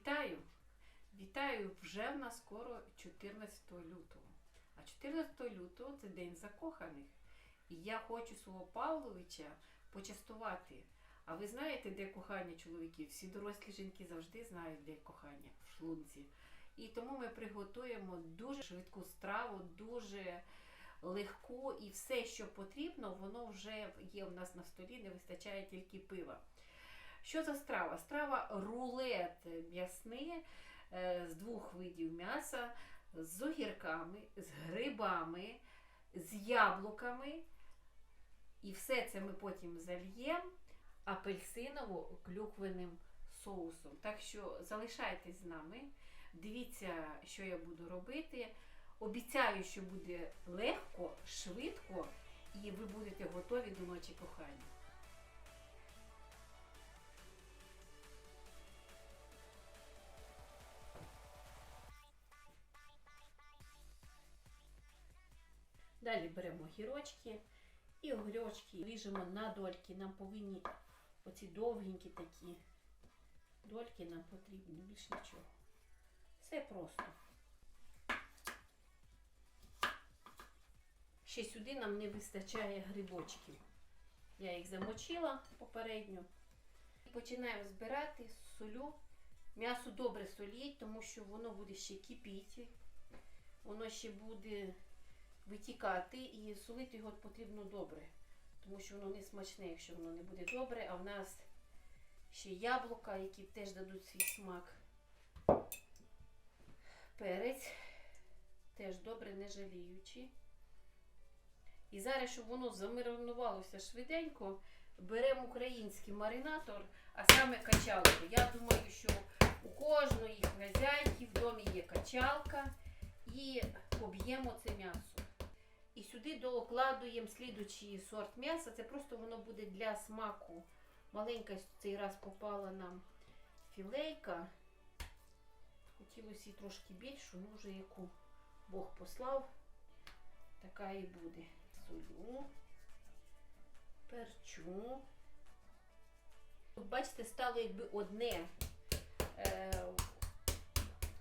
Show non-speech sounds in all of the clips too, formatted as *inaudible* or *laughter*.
Вітаю! Вітаю! Вже в нас скоро 14 лютого. А 14 лютого це День закоханих. І я хочу свого Павловича почастувати. А ви знаєте, де кохання чоловіків? Всі дорослі жінки завжди знають, де кохання в шлунці. І тому ми приготуємо дуже швидку страву, дуже легку і все, що потрібно, воно вже є у нас на столі, не вистачає тільки пива. Що за страва? Страва рулет м'ясний е, з двох видів м'яса, з огірками, з грибами, з яблуками. І все це ми потім зальємо апельсиново-клюквеним соусом. Так що залишайтесь з нами, дивіться, що я буду робити. Обіцяю, що буде легко, швидко, і ви будете готові до ночі кохання. Далі беремо гірочки і огірочки ріжемо на дольки. Нам повинні оці довгенькі такі дольки нам потрібні, більш нічого. Все просто. Ще сюди нам не вистачає грибочків. Я їх замочила попередньо. Починаємо збирати солю. М'ясо добре соліть, тому що воно буде ще кипіти. Воно ще буде витікати і солити його потрібно добре, тому що воно не смачне, якщо воно не буде добре, а в нас ще яблука, які теж дадуть свій смак. Перець теж добре, не жаліючи. І зараз, щоб воно замаринувалося швиденько, беремо український маринатор, а саме качалку. Я думаю, що у кожної хазяйки в домі є качалка і поб'ємо це м'ясо. І сюди доокладуємо слідучий сорт м'яса. Це просто воно буде для смаку. Маленька цей раз попала нам філейка. Хотілося її трошки більшу, ну вже яку Бог послав, така і буде. Солю, перчу. Бачите, стало якби одне е,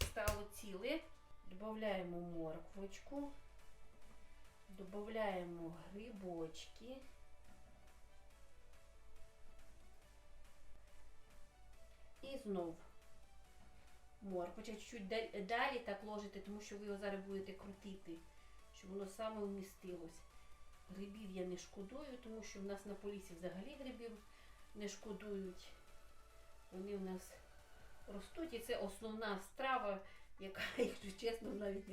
стало ціле. Додаємо морквочку. Добавляємо грибочки. І знов морквочка. Чуть-чуть далі так ложите, тому що ви його зараз будете крутити, щоб воно саме вмістилось. Грибів я не шкодую, тому що в нас на полісі взагалі грибів не шкодують. Вони в нас ростуть і це основна страва, яка, *laughs* якщо чесно, навіть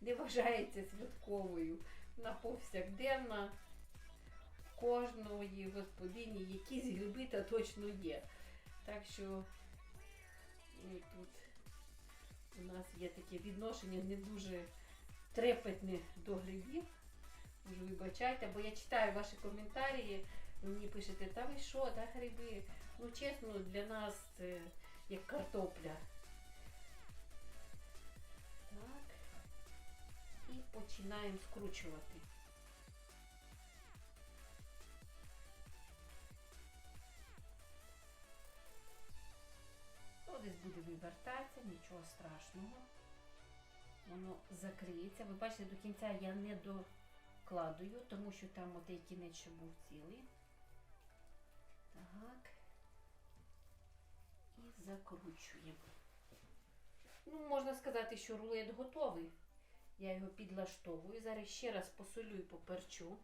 не вважається святковою. На повсякденна кожної господині якісь гриби та точно є. Так що ну, тут у нас є таке відношення не дуже трепетне до грибів. Може, вибачайте, бо я читаю ваші коментарі, мені пишете, та ви що, та гриби. Ну, чесно, для нас це як картопля. Починаємо скручувати. Ну, десь буде вивертатися, нічого страшного. Воно закриється. Ви бачите, до кінця я не докладую, тому що там отей кінець, що був цілий. Так. І закручуємо. Ну, можна сказати, що рулет готовий. Я його підлаштовую. Зараз ще раз посолю і поперчу.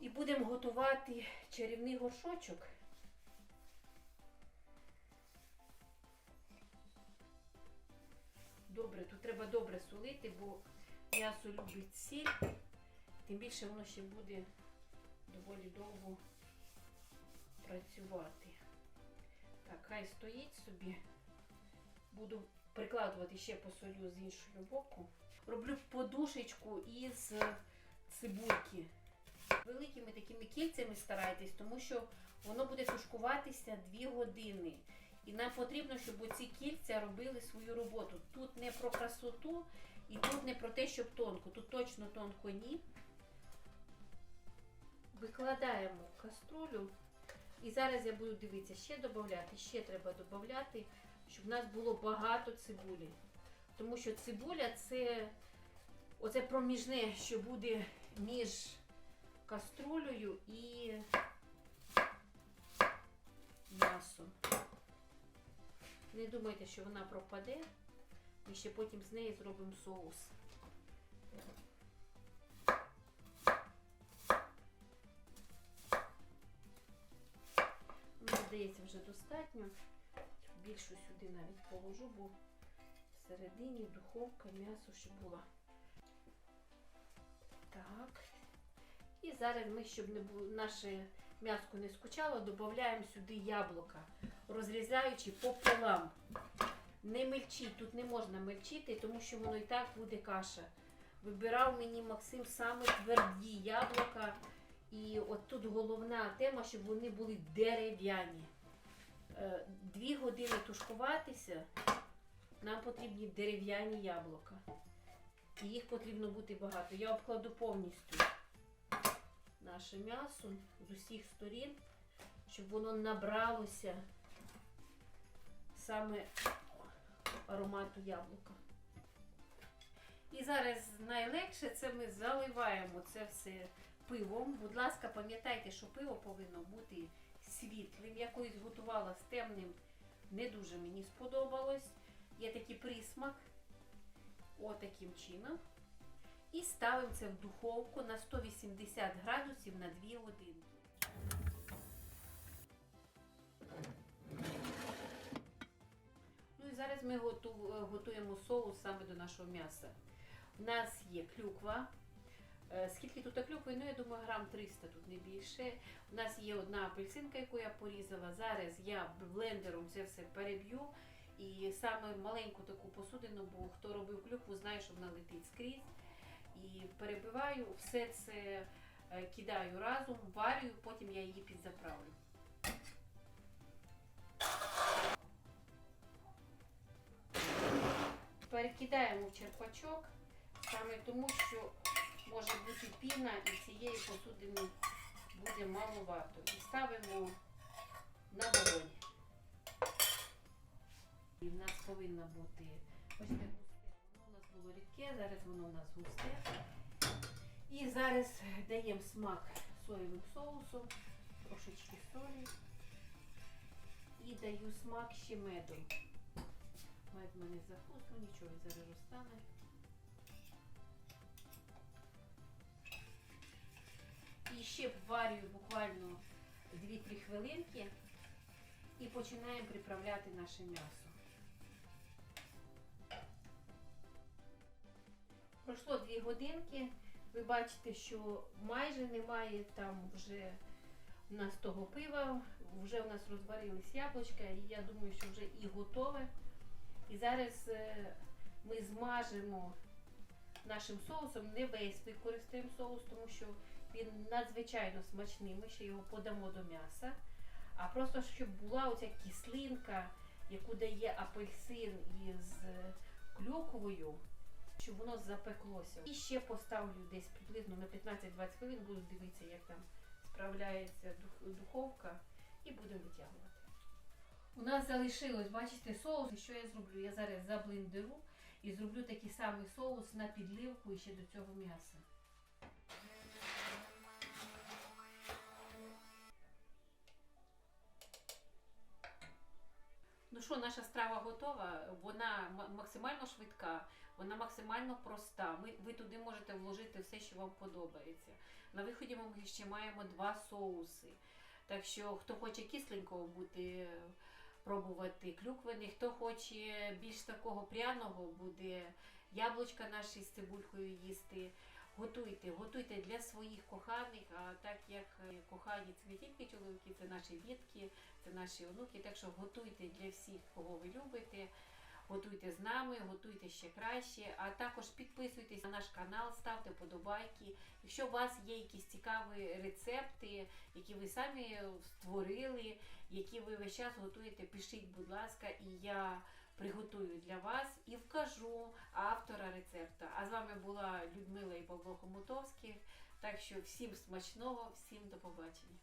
І будемо готувати чарівний горшочок. Добре, тут треба добре солити, бо м'ясо любить сіль, тим більше воно ще буде доволі довго працювати. Так, хай стоїть собі. Буду прикладувати ще посолю з іншого боку. Роблю подушечку із цибульки. Великими такими кільцями старайтесь, тому що воно буде тушкуватися 2 години. І нам потрібно, щоб оці кільця робили свою роботу. Тут не про красоту і тут не про те, щоб тонко. Тут точно тонко ні. Викладаємо каструлю І зараз я буду дивитися, ще додати, ще треба додати, щоб в нас було багато цибулі. Тому що цибуля це оце проміжне, що буде між каструлею і м'ясом. Не думайте, що вона пропаде. Ми ще потім з неї зробимо соус. Мені здається, вже достатньо. Більшу сюди навіть положу, бо всередині духовка, м'ясо ще була. Так. І зараз ми, щоб не було, наше м'яско не скучало, додаємо сюди яблука, розрізаючи пополам. Не мельчіть, тут не можна мельчити, тому що воно і так буде каша. Вибирав мені Максим саме тверді яблука. І от тут головна тема, щоб вони були дерев'яні. Е, Дві години тушкуватися, нам потрібні дерев'яні яблука. І їх потрібно бути багато. Я обкладу повністю наше м'ясо з усіх сторін, щоб воно набралося саме аромату яблука. І зараз найлегше це ми заливаємо це все пивом. Будь ласка, пам'ятайте, що пиво повинно бути світлим. Я колись готувала з темним, не дуже мені сподобалось. Є такий присмак. Отаким чином. І ставимо це в духовку на 180 градусів на 2 години. Ну і зараз ми готуємо соус саме до нашого м'яса. У нас є клюква. Е, Скільки тут клюкви? Ну, я думаю, грам 300 тут не більше. У нас є одна апельсинка, яку я порізала. Зараз я блендером це все переб'ю. І саме маленьку таку посудину, бо хто робив клюкву, знає, що вона летить скрізь. І перебиваю, все це е, кидаю разом, варю, потім я її підзаправлю. Перекидаємо в черпачок, саме тому, що може бути піна і цієї посудини буде маловато. І ставимо на вогонь. І в нас повинно бути ось таке густе. Воно у нас було рідке, зараз воно у нас густе. І зараз даємо смак соєвим соусом, трошечки солі. І даю смак ще медом. Мед в мене захуст, ну нічого, зараз розтане. І ще варюю буквально 2-3 хвилинки і починаємо приправляти наше м'ясо. Пройшло 2 годинки. Ви бачите, що майже немає там вже у нас того пива, вже у нас розварились яблучка, і я думаю, що вже і готове. І зараз е, ми змажемо нашим соусом, не весь використаємо соус, тому що він надзвичайно смачний. Ми ще його подамо до м'яса. А просто щоб була оця кислинка, яку дає апельсин із клюквою, щоб воно запеклося. І ще поставлю десь приблизно на 15-20 хвилин, буду дивитися, як там справляється духовка, і будемо витягувати. У нас залишилось, бачите, соус. І що я зроблю? Я зараз заблендеру і зроблю такий самий соус на підливку і ще до цього м'яса. Ну що, наша страва готова. Вона максимально швидка, вона максимально проста. Ми, ви туди можете вложити все, що вам подобається. На виході ми ще маємо два соуси. Так що, хто хоче кисленького бути, пробувати клюквений, хто хоче більш такого пряного, буде яблучка наші з цибулькою їсти. Готуйте, готуйте для своїх коханих, а так як е, кохані це не тільки чоловіки, це наші дітки, це наші онуки. Так що готуйте для всіх, кого ви любите. Готуйте з нами, готуйте ще краще. А також підписуйтесь на наш канал, ставте подобайки. Якщо у вас є якісь цікаві рецепти, які ви самі створили, які ви весь час готуєте, пишіть, будь ласка, і я приготую для вас і вкажу автора рецепта. А з вами була Людмила і Павло Хомутовський. Так що всім смачного, всім до побачення.